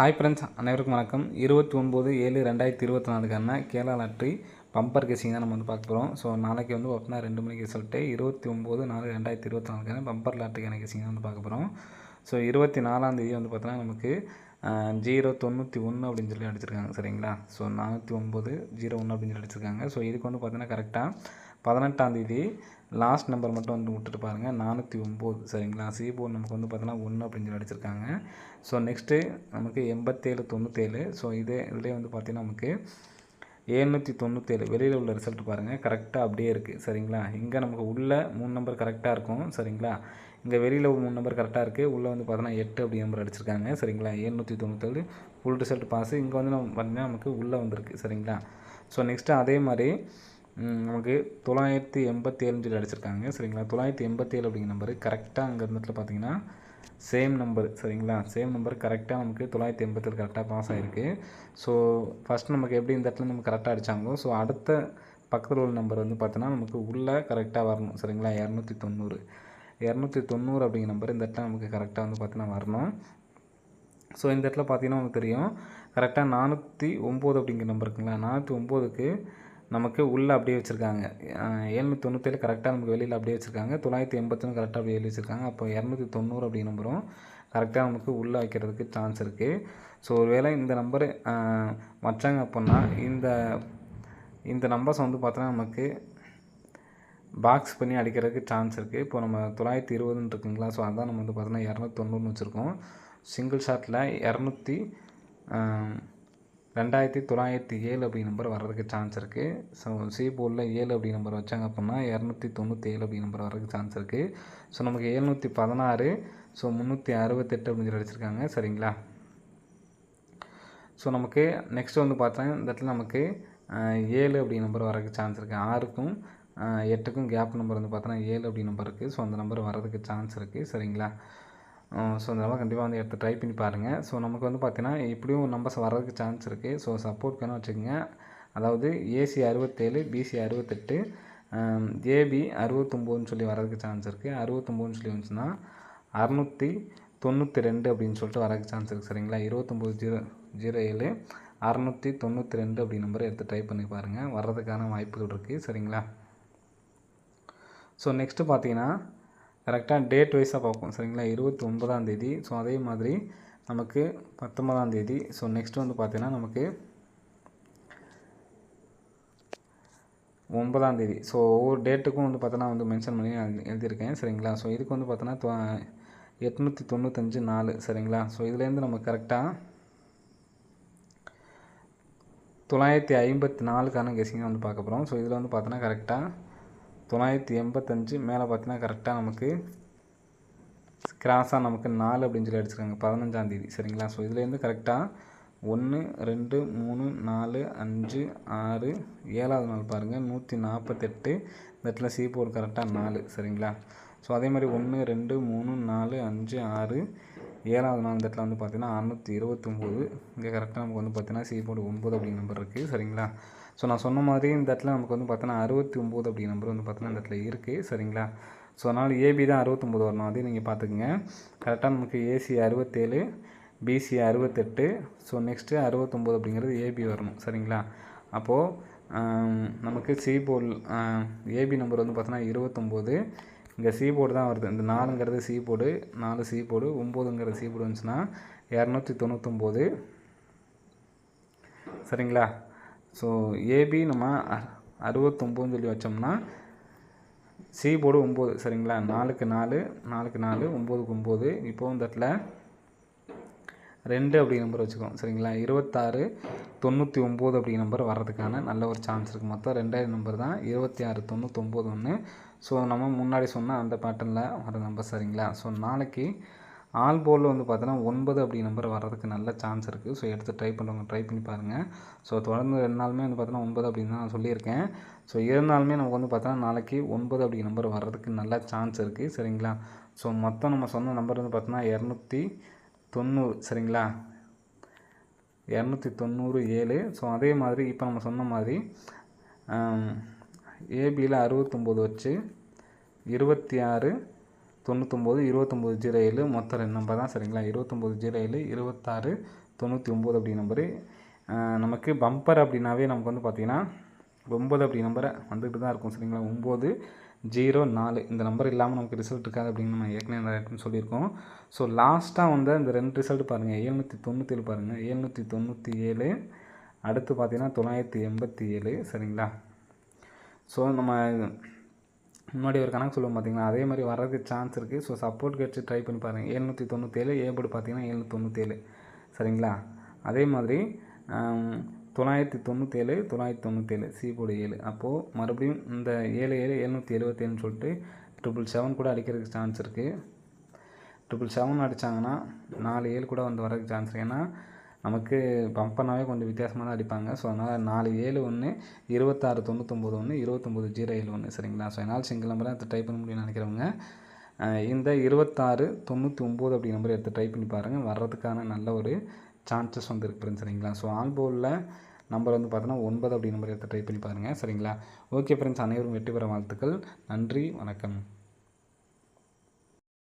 Hi friends அனைவருக்கும் வணக்கம். இருபத்தி ஒம்பது ஏழு ரெண்டாயிரத்தி இருபத்தி நாலுக்கான கேரளா லாட்ரி பம்பர் கேசிங் தான் நம்ம வந்து பார்க்க போகிறோம் ஸோ நாளைக்கு வந்து பார்த்தீங்கன்னா ரெண்டு மணிக்கு ரிசல்ட்டு இருபத்தி ஒம்பது நாலு ரெண்டாயிரத்தி இருபத்தி நாலுக்கான பம்பர் லாட்ரிக்கான கேசிங் தான் வந்து பார்க்க போகிறோம் ஸோ இருபத்தி நாலாந்தேதி வந்து பார்த்தீங்கன்னா நமக்கு ஜீரோ தொண்ணூற்றி ஒன்று அப்படின்னு சொல்லி அடிச்சிருக்காங்க. சரிங்களா? ஸோ நானூற்றி ஒம்பது ஜீரோ ஒன்று அப்படின்னு சொல்லி அடிச்சிருக்காங்க. ஸோ இதுக்கு வந்து பார்த்தீங்கன்னா கரெக்டாக பதினெட்டாந்தேதி லாஸ்ட் நம்பர் மட்டும் வந்து விட்டுட்டு பாருங்கள் நானூற்றி ஒம்பது சரிங்களா? சி போர்டு நமக்கு வந்து பார்த்தீங்கன்னா ஒன்று அப்படின்னு சொல்லி அடிச்சிருக்காங்க. ஸோ நெக்ஸ்ட்டு நமக்கு எண்பத்தேழு தொண்ணூற்றேழு ஸோ இதே இதிலே வந்து பார்த்திங்கன்னா நமக்கு ஏழ்நூற்றி தொண்ணூற்றேழு வெளியில் உள்ள ரிசல்ட் பாருங்கள் கரெக்டாக அப்படியே இருக்குது சரிங்களா? இங்கே நமக்கு உள்ள மூணு நம்பர் கரெக்டாக இருக்கும் சரிங்களா? இங்கே வெளியில் மூணு நம்பர் கரெக்டாக இருக்குது உள்ளே வந்து பார்த்தோன்னா எட்டு அப்படி நம்பர் அடிச்சிருக்காங்க சரிங்களா? ஏழ்நூற்றி தொண்ணூற்றேழு ஃபுல் ரிசல்ட் பாஸ் இங்கே வந்து நம்ம பார்த்திங்கன்னா நமக்கு உள்ளே வந்திருக்கு சரிங்களா? ஸோ நெக்ஸ்ட்டு அதே மாதிரி நமக்கு தொள்ளாயிரத்தி எண்பத்தி ஏழுன்னு சொல்லி அடிச்சிருக்காங்க. சரிங்களா? தொள்ளாயிரத்தி எண்பத்தி ஏழு அப்படிங்கிற நம்பர் கரெக்டாக அங்கே இருந்ததுல பார்த்தீங்கன்னா சேம் நம்பர் சரிங்களா? சேம் நம்பர் கரெக்டாக நமக்கு தொள்ளாயிரத்தி எண்பத்தேழு கரெக்டாக பாஸ் ஆகிருக்கு ஸோ ஃபஸ்ட் நமக்கு எப்படி இந்த இடத்துல நம்ம கரெக்டாக அடித்தாங்களோ ஸோ அடுத்த பக்கத்தில் உள்ள நம்பர் வந்து பார்த்தோன்னா நமக்கு உள்ளே கரெக்டாக வரணும். சரிங்களா? இரநூத்தி தொண்ணூறு. இரநூத்தி தொண்ணூறு அப்படிங்கிற நம்பர் இந்த இடத்துல நமக்கு கரெக்டாக வந்து பார்த்தீங்கன்னா வரணும். ஸோ இந்த இடத்துல பார்த்தீங்கன்னா உங்களுக்கு தெரியும். கரெக்டாக நானூற்றி ஒம்பது அப்படிங்கிற நம்பர் இருக்குங்களா? நானூற்றி ஒம்போதுக்கு நமக்கு உள்ளே அப்படியே வச்சுருக்காங்க. ஏழ்நூற்றி தொண்ணூற்றேழு கரெக்டாக நமக்கு வெளியில் அப்படியே வச்சுருக்காங்க. தொள்ளாயிரத்தி எண்பத்தொன்று கரெக்டாக அப்படியே எழுதி வச்சுருக்காங்க. அப்போ இரநூத்தி தொண்ணூறு அப்படி நம்பரும் கரெக்டாக நமக்கு உள்ளே வைக்கிறதுக்கு சான்ஸ் இருக்குது ஸோ ஒருவேளை இந்த நம்பரு வச்சாங்க அப்படின்னா இந்த இந்த நம்பர்ஸ் வந்து பார்த்தோன்னா நமக்கு பாக்ஸ் பண்ணி அடிக்கிறதுக்கு சான்ஸ் இருக்குது இப்போ நம்ம தொள்ளாயிரத்தி இருபதுன்னு இருக்குங்களா? ஸோ அதான் நம்ம வந்து பார்த்தோன்னா இரநூத்தி தொண்ணூறுன்னு வச்சுருக்கோம் சிங்கிள் ஷாட்டில் இரநூத்தி ரெண்டாயிரத்தி தொள்ளாயிரத்தி ஏழு அப்படி நம்பர் வர்றதுக்கு சான்ஸ் இருக்குது ஸோ சி போர்டில் ஏழு அப்படி நம்பர் வச்சாங்க அப்படின்னா இரநூத்தி தொண்ணூற்றி ஏழு அப்படி நம்பர் வர்றதுக்கு சான்ஸ் இருக்குது ஸோ நமக்கு எழுநூற்றி பதினாறு ஸோ முந்நூற்றி அறுபத்தெட்டு அப்படின்னு சொல்லி அடிச்சிருக்காங்க. சரிங்களா? ஸோ நமக்கு நெக்ஸ்ட் வந்து பார்த்தா இந்த இடத்துல நமக்கு ஏழு அப்படி நம்பர் வரதுக்கு சான்ஸ் இருக்குது ஆறுக்கும் எட்டுக்கும் கேப் நம்பர் வந்து பார்த்தோன்னா ஏழு அப்படி நம்பர் இருக்குது ஸோ அந்த நம்பர் வரதுக்கு சான்ஸ் இருக்குது சரிங்களா? ஸோ அந்த நம்பர் கண்டிப்பாக வந்து எடுத்து ட்ரை பண்ணி பாருங்கள் ஸோ நமக்கு வந்து பார்த்திங்கன்னா இப்படியும் நம்பர்ஸ் வர்றதுக்கு சான்ஸ் இருக்குது ஸோ சப்போர்ட் வேணும் வச்சுக்கோங்க. அதாவது ஏசி அறுபத்தேழு பிசி அறுபத்தெட்டு ஏபி அறுபத்தொம்போதுன்னு சொல்லி வரதுக்கு சான்ஸ் இருக்குது அறுபத்தொம்போதுன்னு சொல்லி வந்துச்சுன்னா அறநூற்றி தொண்ணூற்றி ரெண்டு அப்படின்னு சொல்லிட்டு வரதுக்கு சான்ஸ் இருக்குது சரிங்களா? இருபத்தொம்போது ஜீரோ ஜீரோ ஏழு அறநூற்றி தொண்ணூற்றி ரெண்டு அப்படி நம்பரை எடுத்து ட்ரை பண்ணி பாருங்கள் வர்றதுக்கான வாய்ப்புகள் இருக்குது சரிங்களா? ஸோ நெக்ஸ்ட்டு பார்த்தீங்கன்னா கரெக்டாக டேட் வைஸாக பார்ப்போம். சரிங்களா? இருபத்தி ஒன்பதாம் தேதி. ஸோ அதே மாதிரி நமக்கு பத்தொன்பதாம் தேதி. ஸோ நெக்ஸ்ட் வந்து பார்த்திங்கன்னா நமக்கு ஒன்பதாம் தேதி. ஸோ ஒவ்வொரு டேட்டுக்கும் வந்து பார்த்தோன்னா வந்து மென்ஷன் பண்ணி எழுதியிருக்கேன். சரிங்களா? ஸோ இதுக்கு வந்து பார்த்தோன்னா தொ- எட்நூற்றி தொண்ணூத்தஞ்சு நாலு. சரிங்களா? ஸோ இதுலேருந்து நம்ம கரெக்டாக தொள்ளாயிரத்தி ஐம்பத்தி நாலுக்கான கெஸிங்கை வந்து பார்க்க போகிறோம் ஸோ இதில் வந்து பார்த்தோன்னா கரெக்டாக தொள்ளாயிரத்தி எண்பத்தஞ்சு மேலே பார்த்தீங்கன்னா கரெக்டாக நமக்கு கிராஸாக நமக்கு நாலு அப்படின்னு சொல்லி அடிச்சிருக்காங்க. பதினஞ்சாந்தேதி சரிங்களா? ஸோ இதுலேருந்து கரெக்டாக ஒன்று ரெண்டு மூணு நாலு அஞ்சு ஆறு ஏழாவது நாள் பாருங்கள் நூற்றி நாற்பத்தெட்டு இந்த இடத்துல சி போர்டு கரெக்டாக நாலு. சரிங்களா? ஸோ அதே மாதிரி ஒன்று ரெண்டு மூணு நாலு அஞ்சு ஆறு ஏழாவது நாள் இந்த இடத்துல வந்து பார்த்தீங்கன்னா அறநூற்றி இருபத்தொம்போது. இங்கே கரெக்டாக நமக்கு வந்து பார்த்திங்கன்னா சி போர்டு ஒம்பது அப்படிங்கிற நம்பர் இருக்குது சரிங்களா? ஸோ நான் சொன்ன மாதிரி இந்த இடத்துல நமக்கு வந்து பார்த்தீங்கன்னா அறுபத்தி ஒம்பது அப்படிங்கிற நம்பர் வந்து பார்த்தீங்கன்னா இந்த இடத்துல இருக்குது சரிங்களா? ஸோ அதனால் ஏபி தான் அறுபத்தொம்போது வரணும். அதையும் நீங்கள் பார்த்துக்குங்க. கரெக்டாக நமக்கு ஏசி அறுபத்தேழு பிசி அறுபத்தெட்டு. ஸோ நெக்ஸ்ட்டு அறுபத்தொம்போது அப்படிங்கிறது ஏபி வரணும். சரிங்களா? அப்போது நமக்கு சி போர்டு ஏபி நம்பர் வந்து பார்த்தோன்னா இருபத்தொம்போது. இங்கே சி போர்டு தான் வருது. இந்த நாலுங்கிறது சி போர்டு நாலு சி போர்டு ஒம்போதுங்கிறது சி போர்டு வந்துச்சுன்னா இரநூத்தி தொண்ணூத்தொம்போது. சரிங்களா? ஸோ ஏபி நம்ம அ- அறுபத்தொம்போதுன்னு சொல்லி வச்சோம்னா சி போர்டு ஒம்பது. சரிங்களா? நாலுக்கு நாலு நாலுக்கு நாலு ஒம்போதுக்கு ஒம்பது. இப்போது இந்த இடத்துல ரெண்டு அப்படி நம்பர் வச்சுக்கோம் சரிங்களா? இருபத்தாறு தொண்ணூற்றி ஒம்பது அப்படி நம்பர் வர்றதுக்கான நல்ல ஒரு சான்ஸ் இருக்குது மொத்தம் ரெண்டாயிரம் நம்பர் தான். இருபத்தி ஆறு தொண்ணூற்றொம்பது ஒன்று ஸோ நம்ம முன்னாடி சொன்ன அந்த பேட்டர்னில் வர நம்பர் சரிங்களா? ஸோ நாளைக்கு ஆல் போலில் வந்து பார்த்தோன்னா ஒன்பது அப்படி நம்பர் வர்றதுக்கு நல்ல சான்ஸ் இருக்குது ஸோ எடுத்து ட்ரை பண்ணுறவங்க ட்ரை பண்ணி பாருங்கள் ஸோ தொடர்ந்து ரெண்டு நாளுமே வந்து பார்த்தீங்கன்னா ஒன்பது அப்படின்னு நான் சொல்லியிருக்கேன். ஸோ இருந்தாலுமே நமக்கு வந்து பார்த்தோன்னா நாளைக்கு ஒன்பது அப்படி நம்பர் வர்றதுக்கு நல்ல சான்ஸ் இருக்குது சரிங்களா? ஸோ மொத்தம் நம்ம சொன்ன நம்பர் வந்து பார்த்தோன்னா இரநூத்தி தொண்ணூறு சரிங்களா? இரநூத்தி தொண்ணூறு ஏழு. ஸோ அதே மாதிரி இப்போ நம்ம சொன்ன மாதிரி ஏபியில் அறுபத்தொம்போது வச்சு இருபத்தி ஆறு தொண்ணூத்தொம்பது இருபத்தொம்போது ஜீரோ ஏழு மொத்தம் ரெண்டு நம்பர் தான் சரிங்களா? இருபத்தொம்போது ஜீரோ ஏழு இருபத்தாறு தொண்ணூற்றி ஒம்பது அப்படி நம்பரு நமக்கு பம்பர் அப்படின்னாவே நமக்கு வந்து பார்த்திங்கன்னா ஒம்பது அப்படி நம்பரை வந்துட்டு தான் இருக்கும் சரிங்களா? ஒம்பது ஜீரோ நாலு. இந்த நம்பர் இல்லாமல் நமக்கு ரிசல்ட் இருக்காது அப்படின்னு நம்ம ஏற்கனவே நிறைய சொல்லியிருக்கோம். ஸோ லாஸ்ட்டாக வந்து இந்த ரெண்டு ரிசல்ட் பாருங்கள் ஏழ்நூற்றி தொண்ணூற்றேழு பாருங்கள் ஏழ்நூற்றி தொண்ணூற்றி ஏழு அடுத்து பார்த்தீங்கன்னா தொள்ளாயிரத்தி எண்பத்தி ஏழு சரிங்களா? ஸோ நம்ம முன்னாடி ஒரு கணக்கு சொல்லுவோம் பார்த்தீங்களா? அதே மாதிரி வர்றதுக்கு சான்ஸ் இருக்குது ஸோ சப்போர்ட் வச்சு ட்ரை பண்ணி பாருங்கள் ஏழ்நூற்றி தொண்ணூற்றேழு ஏ பார்த்தீங்கன்னா ஏழ்நூற்றி தொண்ணூற்றேழு சரிங்களா? அதே மாதிரி தொள்ளாயிரத்தி தொண்ணூற்றேழு தொள்ளாயிரத்தி தொண்ணூற்றேழு சி போடு ஏழு. அப்போது மறுபடியும் இந்த ஏழு ஏழு எழுநூற்றி எழுபத்தேழுன்னு சொல்லிட்டு ட்ரிபிள் செவன் கூட அடிக்கிறதுக்கு சான்ஸ் இருக்குது ட்ரிபிள் செவன் அடித்தாங்கன்னா நாலு ஏழு கூட வந்து வரதுக்கு சான்ஸ் இருக்குது ஏன்னா நமக்கு பம்பனாவே கொஞ்சம் வித்தியாசமாக தான் அடிப்பாங்க. ஸோ அதனால் நாலு ஏழு ஒன்று இருபத்தாறு தொண்ணூத்தொம்பது ஒன்று இருபத்தொம்போது ஜீரோ ஏழு ஒன்று சரிங்களா? ஸோ என்னால் சிங்கிள் நம்பரை எடுத்து ட்ரை பண்ண முடியும்னு நினைக்கிறவங்க இந்த இருபத்தாறு தொண்ணூற்றி ஒம்பது அப்படி நம்பர் எடுத்து ட்ரை பண்ணி பாருங்கள் வர்றதுக்கான நல்ல ஒரு சான்சஸ் வந்து இருக்கு சரிங்களா? ஸோ ஆல்போலில் நம்பர் வந்து பார்த்தோன்னா ஒன்பது அப்படி நம்பர் எடுத்து ட்ரை பண்ணி பாருங்கள் சரிங்களா? ஓகே ஃப்ரெண்ட்ஸ் அனைவரும் வெற்றி பெற வாழ்த்துக்கள். நன்றி வணக்கம்.